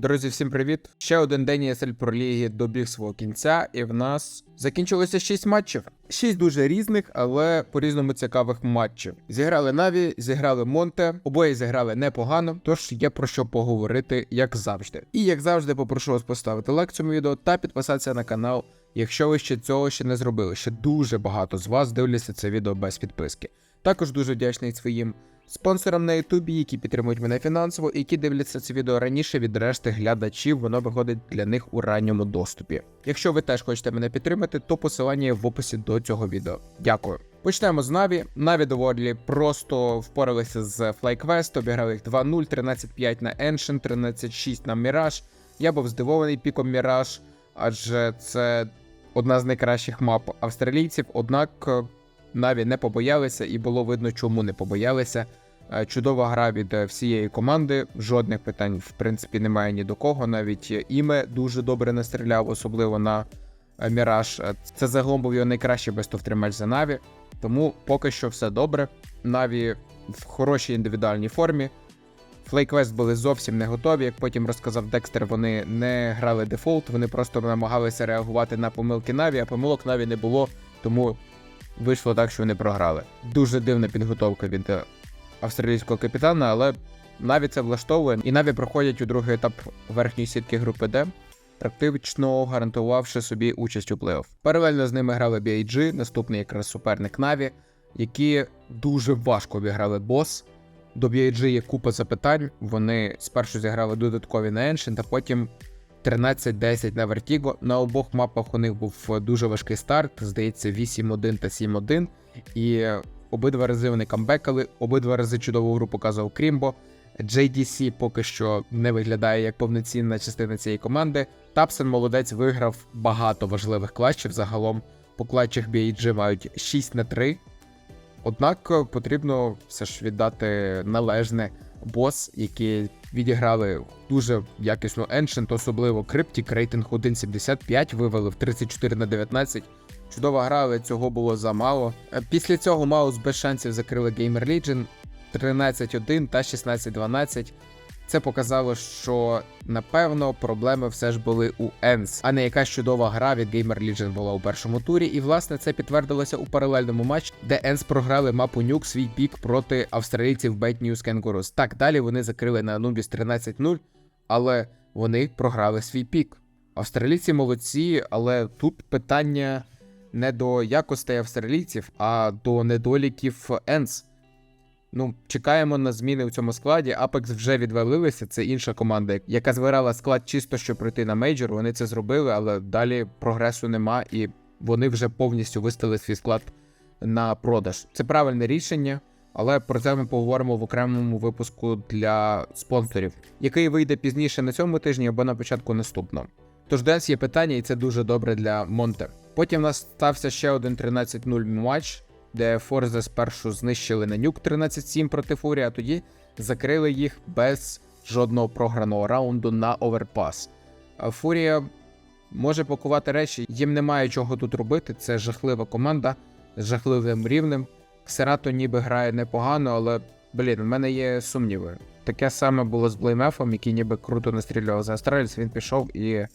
Друзі, всім привіт! Ще один день Pro Ліги добіг свого кінця, і в нас закінчилося 6 матчів. 6 дуже різних, але по-різному цікавих матчів. Зіграли Наві, зіграли Монте, обоє зіграли непогано, тож є про що поговорити, як завжди. І як завжди, попрошу вас поставити лайк цьому відео та підписатися на канал, якщо ви ще цього ще не зробили. Ще дуже багато з вас дивляться це відео без підписки. Також дуже вдячний своїм спонсорам на Ютубі, які підтримують мене фінансово і які дивляться це відео раніше від решти глядачів, воно виходить для них у ранньому доступі. Якщо ви теж хочете мене підтримати, то посилання є в описі до цього відео. Дякую. Почнемо з Наві. Наві доволі просто впоралися з FlyQuest, обіграли їх 2-0, 13-5 на Ancient, 13-6 на Mirage. Я був здивований піком Mirage, адже це одна з найкращих мап австралійців, однак. е, Наві не побоялися, і було видно, чому не побоялися. Е, Чудова гра від е, всієї команди. Жодних питань, в принципі, немає ні до кого. Навіть е, іме дуже добре настріляв, особливо на Міраж. Це загалом був його найкращий бестовтримач за Наві. Тому поки що все добре. Наві в хорошій індивідуальній формі. FlyQuest були зовсім не готові. Як потім розказав Декстер, вони не грали дефолт, вони просто намагалися реагувати на помилки Наві, а помилок Наві не було, тому вийшло так, що вони програли. Дуже дивна підготовка від австралійського капітана, але Наві це влаштовує, і Наві проходять у другий етап верхньої сітки групи Д, практично гарантувавши собі участь у плей-офф. Паралельно з ними грали BIG, наступний якраз суперник Наві, які дуже важко обіграли бос. До BIG є купа запитань. Вони спершу зіграли додаткові на Ancient, а потім 13-10 на Vertigo. На обох мапах у них був дуже важкий старт, здається, 8-1 та 7-1. І обидва рази вони камбекали, обидва рази чудову гру показував Крімбо. JDC поки що не виглядає як повноцінна частина цієї команди. Тапсен молодець виграв багато важливих клатчів. Загалом по клатчах BIG мають 6 на 3. Однак е, потрібно все ж віддати належне бос, які відіграли дуже якісно Ancient, особливо Cryptic, рейтинг 1.75, вивели в 34 на 19. Чудова гра, але цього було замало. Е, Після цього Маус без шансів закрили Gamer Legion 13-1 та 16-12. Це показало, що напевно проблеми все ж були у Енс, а не якась чудова гра від Gamer Legion була у першому турі. І власне це підтвердилося у паралельному матчі, де Енс програли мапу Нюк свій пік проти австралійців Bad News Kangaroos. Так, далі вони закрили на Anubis 13-0, але вони програли свій пік. Австралійці молодці, але тут питання не до якостей австралійців, а до недоліків Енс. Ну, чекаємо на зміни у цьому складі. Apex вже відвалилися. Це інша команда, яка збирала склад чисто, щоб пройти на мейджор. Вони це зробили, але далі прогресу нема, і вони вже повністю виставили свій склад на продаж. Це правильне рішення, але про це ми поговоримо в окремому випуску для спонсорів, який вийде пізніше на цьому тижні або на початку наступного. Тож десь є питання, і це дуже добре для Монте. Потім у нас стався ще один 13-0 матч де Форзе спершу знищили на нюк 13-7 проти Фурі, а тоді закрили їх без жодного програного раунду на оверпас. Фурія може пакувати речі, їм немає чого тут робити. Це жахлива команда з жахливим рівнем. Ксерато ніби грає непогано, але блін, в мене є сумніви. Таке саме було з Блеймефом, який ніби круто настрілював за Астраліс, він пішов і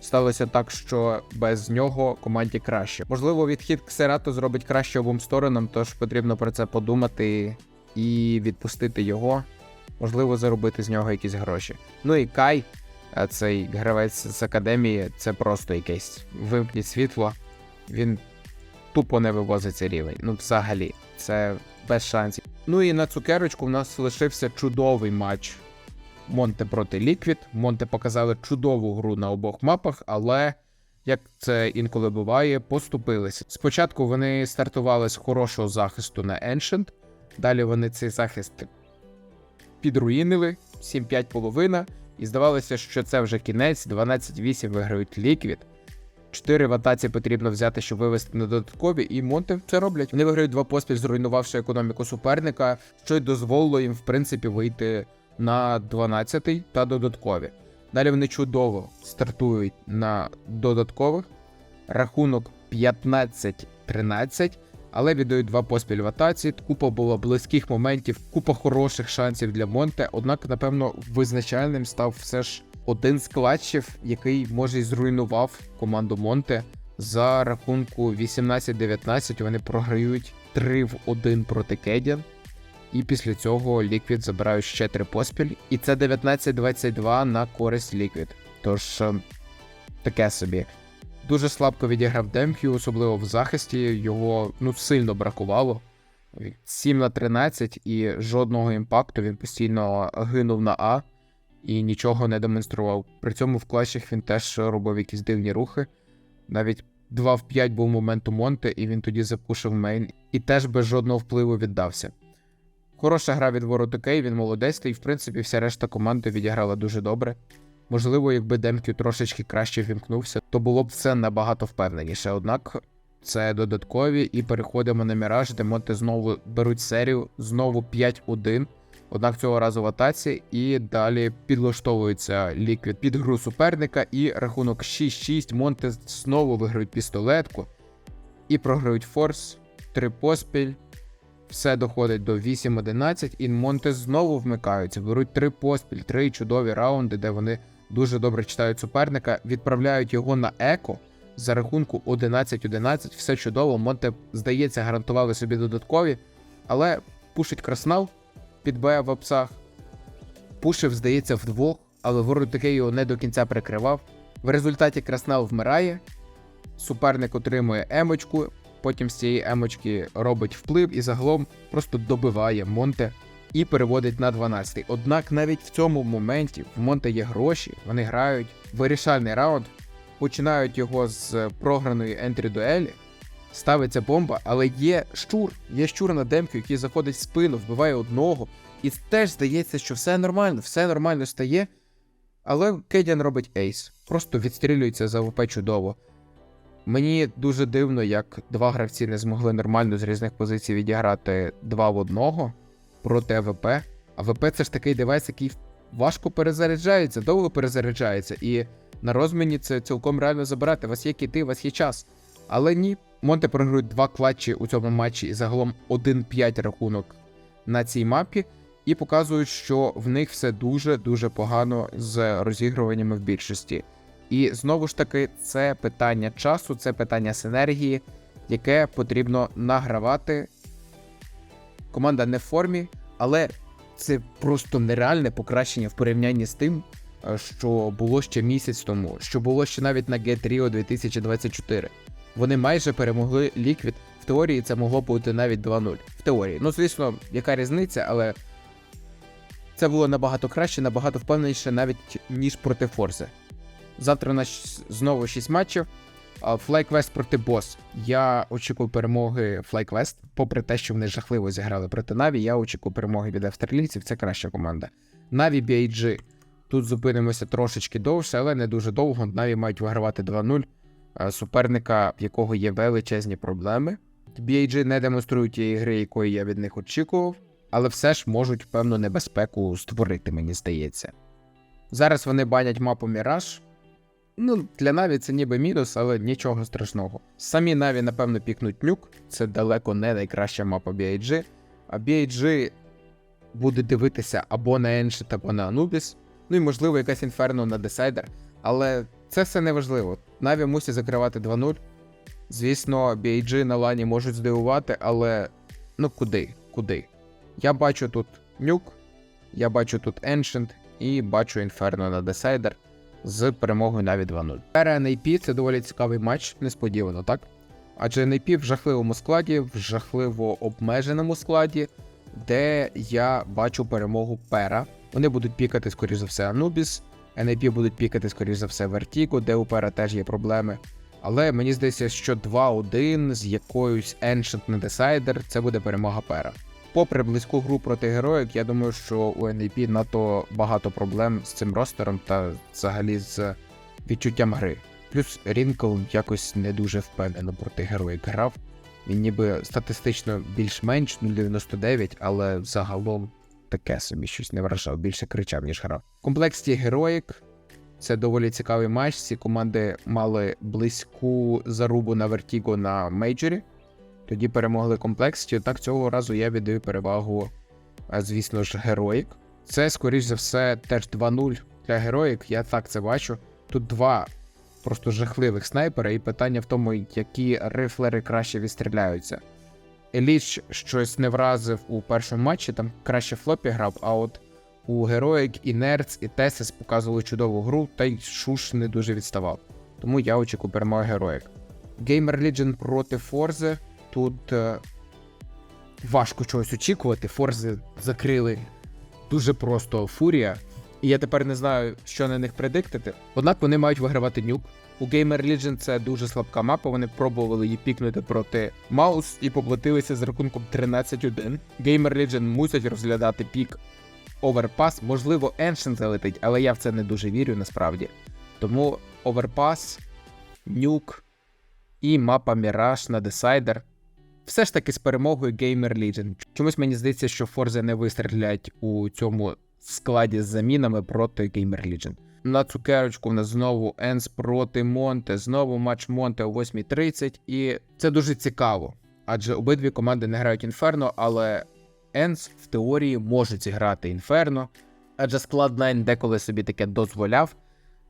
сталося так, що без нього команді краще. Можливо, відхід Ксерато зробить краще обом сторонам, тож потрібно про це подумати і відпустити його. Можливо, заробити з нього якісь гроші. Ну і Кай, цей гравець з академії, це просто якесь вимкніть світло. Він тупо не вивозить цей рівень. Ну, взагалі, це без шансів. Ну і на цукерочку в нас лишився чудовий матч Монте проти Ліквід. Монте показали чудову гру на обох мапах, але, як це інколи буває, поступилися. Спочатку вони стартували з хорошого захисту на Ancient, далі вони цей захист підруїнили 7-5 половина, і здавалося, що це вже кінець, 12-8 виграють Ліквід. 4 в атаці потрібно взяти, щоб вивести на додаткові, і Монте це роблять. Вони виграють два поспіль, зруйнувавши економіку суперника, що й дозволило їм, в принципі, вийти на 12 та додаткові. Далі вони чудово стартують на додаткових. Рахунок 15-13, але віддають два поспіль в атаці. Купа було близьких моментів, купа хороших шансів для Монте. Однак, напевно, визначальним став все ж один з клатчів, який може й зруйнував команду Монте. За рахунку 18-19 вони програють 3 в 1 проти Кедян. І після цього Ліквід забирають ще 3 поспіль. І це 19-22 на користь Ліквід. Тож е, таке собі. Дуже слабко відіграв Демкю, особливо в захисті. Його ну сильно бракувало. 7 на 13 і жодного імпакту. Він постійно гинув на А і нічого не демонстрував. При цьому в класах він теж робив якісь дивні рухи. Навіть 2 в 5 був момент у Монте, і він тоді запушив мейн, і теж без жодного впливу віддався. Хороша гра від ворот окей, він молодець, та й в принципі вся решта команди відіграла дуже добре. Можливо, якби Демкю трошечки краще вімкнувся, то було б все набагато впевненіше. Однак це додаткові, і переходимо на Міраж, де Монте знову беруть серію, знову 5-1. Однак цього разу в атаці, і далі підлаштовується ліквід під гру суперника, і рахунок 6-6. Монте знову виграють пістолетку і програють форс. Три поспіль. Все доходить до 8-11, і Монте знову вмикаються. Беруть три поспіль, три чудові раунди, де вони дуже добре читають суперника, відправляють його на еко за рахунку 11-11. Все чудово. Монте, здається, гарантували собі додаткові, але пушить краснал під Б в апсах. Пушив, здається, вдвох, але ворот таки його не до кінця прикривав. В результаті Краснал вмирає, суперник отримує емочку, потім з цієї емочки робить вплив і загалом просто добиває Монте і переводить на 12-й. Однак навіть в цьому моменті в Монте є гроші, вони грають вирішальний раунд, починають його з програної ентрі дуелі. Ставиться бомба, але є щур, є щур на демку, який заходить в спину, вбиває одного. І теж здається, що все нормально, все нормально стає. Але Кедян робить ейс, просто відстрілюється за АВП чудово. Мені дуже дивно, як два гравці не змогли нормально з різних позицій відіграти два в одного проти АВП. АВП це ж такий девайс, який важко перезаряджається, довго перезаряджається, і на розміні це цілком реально забирати. У вас є кіти, у вас є час. Але ні, Монте програють два клатчі у цьому матчі і загалом 1-5 рахунок на цій мапі, і показують, що в них все дуже-дуже погано з розігруваннями в більшості. І знову ж таки, це питання часу, це питання синергії, яке потрібно награвати. Команда не в формі, але це просто нереальне покращення в порівнянні з тим, е, що було ще місяць тому, що було ще навіть на Get Rio 2024. Вони майже перемогли Liquid. В теорії це могло бути навіть 2-0. В теорії. Ну, звісно, яка різниця, але це було набагато краще, набагато впевненіше, навіть ніж проти Форзи. Завтра у нас знову 6 матчів. FlyQuest проти Бос. Я очікую перемоги FlyQuest. Попри те, що вони жахливо зіграли проти Наві, я очікую перемоги від австралійців. Це краща команда. Наві BIG. Тут зупинимося трошечки довше, але не дуже довго. Наві мають вигравати 2-0. Е, суперника, в якого є величезні проблеми. BIG не демонструють тієї гри, якої я від них очікував, але все ж можуть певну небезпеку створити, мені здається. Зараз вони банять мапу Міраж. Ну, для Наві це ніби мінус, але нічого страшного. Самі Наві, напевно, пікнуть нюк, це далеко не найкраща мапа BIG, а BIG буде дивитися або на Ancient, або на Anubis, ну і можливо якась інферно на Decider, але це все не важливо. Наві мусять закривати 2-0. Звісно, BIG на лані можуть здивувати, але ну куди? Куди? Я бачу тут нюк, я бачу тут Ancient і бачу Інферно на Decider з перемогою навіть 2-0. Пера NAP це доволі цікавий матч, несподівано, так? Адже NAP в жахливому складі, в жахливо обмеженому складі, де я бачу перемогу Пера. Вони будуть пікати, скоріш за все, Anubis, NAP будуть пікати, скоріш за все, Vertigo, де у Пера теж є проблеми. Але мені здається, що 2-1 з якоюсь Ancient Decider це буде перемога Пера. Попри близьку гру проти героїк, я думаю, що у NAP надто багато проблем з цим ростером та взагалі з відчуттям гри. Плюс Рінкл якось не дуже впевнено проти героїк грав. Він ніби статистично більш-менш 0,99, але загалом таке собі щось не вражав, більше кричав, ніж грав. В комплексі героїк це доволі цікавий матч. Ці команди мали близьку зарубу на Вертіго на мейджорі. Тоді перемогли комплексті. Однак цього разу я віддаю перевагу, звісно ж, героїк. Це, скоріш за все, теж 2-0 для героїк, я так це бачу. Тут два просто жахливих снайпера, і питання в тому, які рифлери краще відстріляються. Еліч щось не вразив у першому матчі, там краще флопі грав, а от у героїк і Нерц, і Тесис показували чудову гру, та й Шуш не дуже відставав. Тому я очікую перемоги героїк. Gamer Legion проти Форзи. Тут е, важко чогось очікувати. Форзи закрили дуже просто фурія. І я тепер не знаю, що на них предиктити. Однак вони мають вигравати нюк. У Gamer Legion це дуже слабка мапа. Вони пробували її пікнути проти Маус і поплатилися з рахунком 13-1. Gamer Legion мусять розглядати пік Overpass. Можливо, Ancient залетить, але я в це не дуже вірю насправді. Тому Overpass, нюк і мапа Mirage на Decider. Все ж таки з перемогою Gamer Legion. Чомусь мені здається, що Форзи не вистрілять у цьому складі з замінами проти Gamer Legion. На цукерочку в нас знову Енс проти Монте, знову матч Монте о 8.30, і це дуже цікаво, адже обидві команди не грають Інферно, але Енс в теорії можуть зіграти Інферно, адже склад 9 деколи собі таке дозволяв.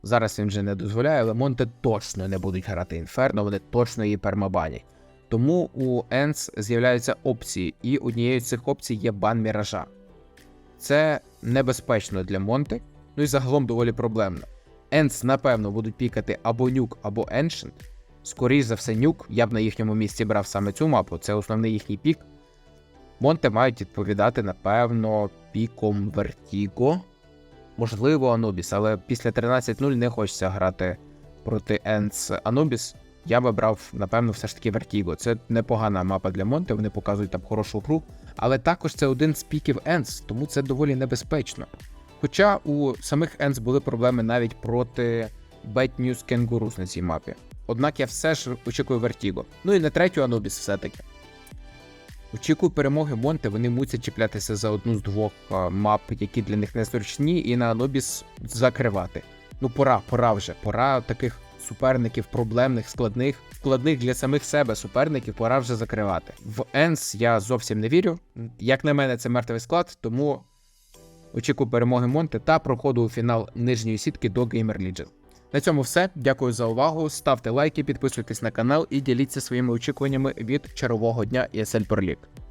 Зараз він вже не дозволяє, але Монте точно не будуть грати Інферно, вони точно її пермабанять. Тому у Енс з'являються опції, і однією з цих опцій є бан Міража. Це небезпечно для Монти, ну і загалом доволі проблемно. Енс, напевно, будуть пікати або нюк, або Ancient. Скоріше за все, нюк. Я б на їхньому місці брав саме цю мапу, це основний їхній пік. Монте мають відповідати, напевно, піком Вертіго. Можливо, Анубіс, але після 13-0 не хочеться грати проти Енс Анубіс. Я би брав, напевно, все ж таки Вертіго. Це непогана мапа для Монте, вони показують там хорошу гру, але також це один з піків Енс, тому це доволі небезпечно. Хоча у самих Енс були проблеми навіть проти Bad News Kangaroos на цій мапі. Однак я все ж очікую Вертіго. Ну і на третю Анубіс все-таки. Очікую перемоги Монте, вони мусять чіплятися за одну з двох мап, які для них незручні, і на Анубіс закривати. Ну, пора, пора вже. Пора таких суперників проблемних, складних, складних для самих себе суперників, пора вже закривати. В Енс я зовсім не вірю. Як на мене, це мертвий склад, тому очікую перемоги Монте та проходу у фінал нижньої сітки до Gamer Legion. На цьому все. Дякую за увагу. Ставте лайки, підписуйтесь на канал і діліться своїми очікуваннями від чарового дня ESL Pro League.